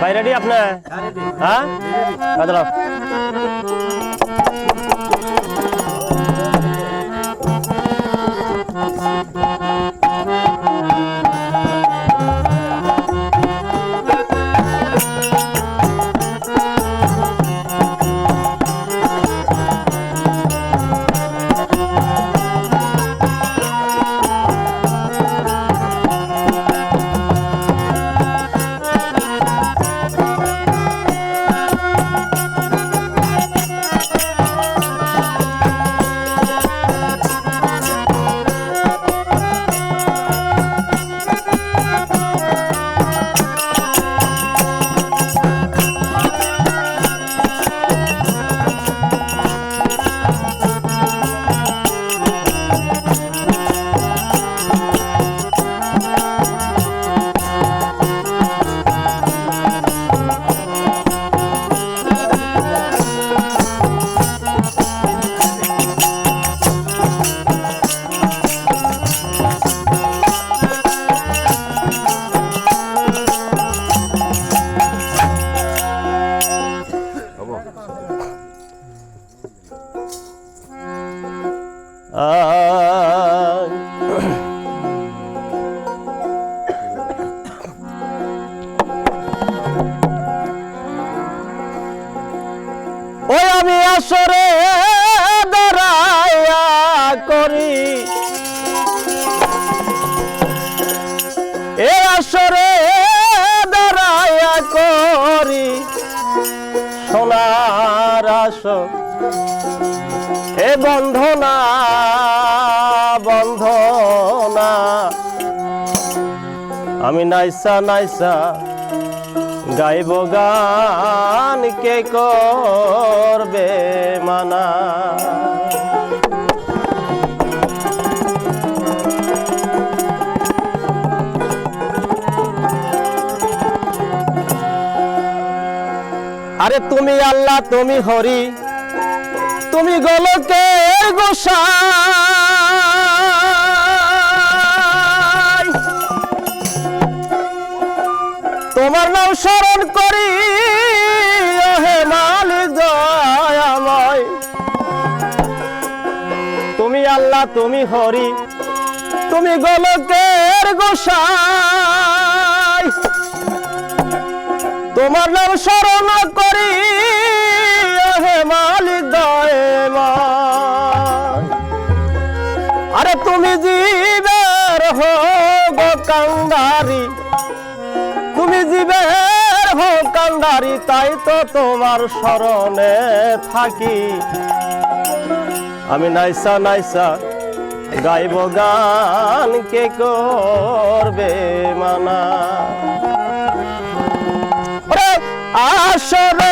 ভাই রেডি আপনি হ্যাঁ? দাঁড়াও। আমি আসরে দাঁড়াইয়া করি। এ আসরে দাঁড়াইয়া করি। সোনার আসর, এ বন্ধনা বন্ধনা। আমি নাইসা নাইসা গাইব গান কে করবে মানা? আরে তুমি আল্লাহ তুমি হরি তুমি গোলকের গোসাই। তোমার নাম স্মরণ করি। হে মালিক দয়াময়। তুমি আল্লাহ, তুমি হরি। তুমি গোলকের গোসাই। তোমার নাম স্মরণ করি। হে মালিক দয়াময়। আরে তুমি জীবের হোক কান্দারি। তুমি জীবের হোকান্দারি তাই তো তোমার স্মরণে থাকি। আমি নাইসা নাইসা, গাইব গান কে করবে মানা? আসর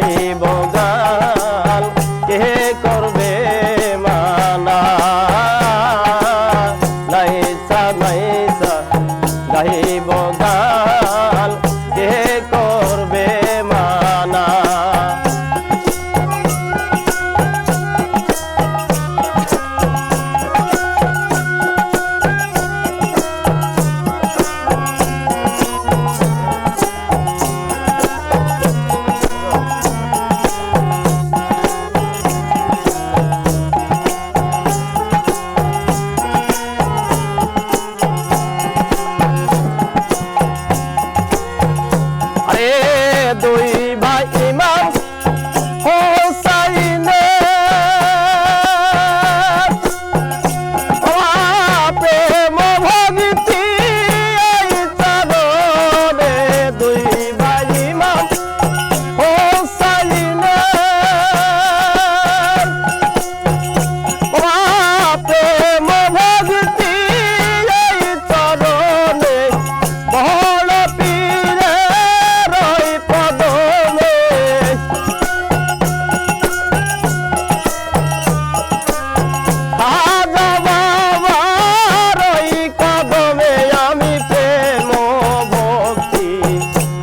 correr. É doido.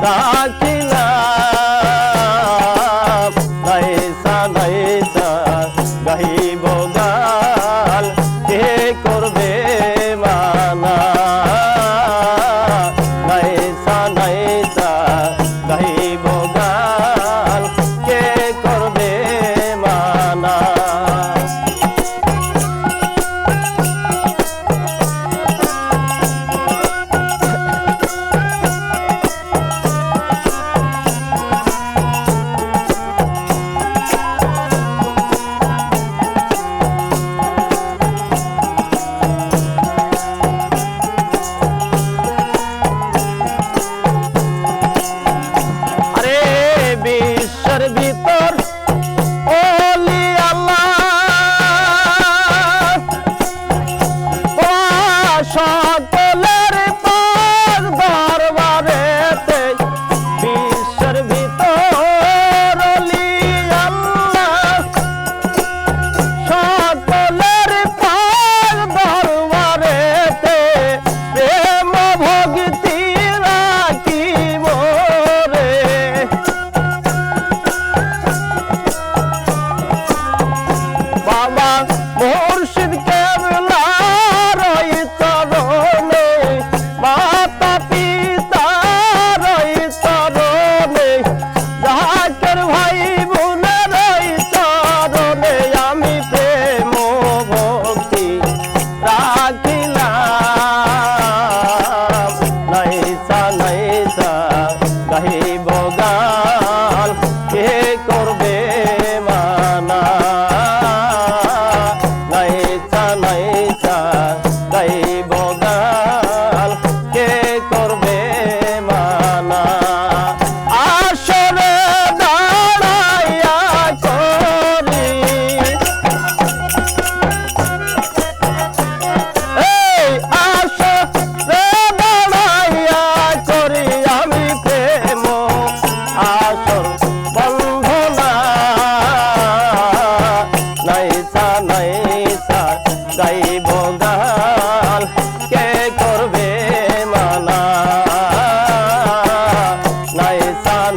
தா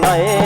নয়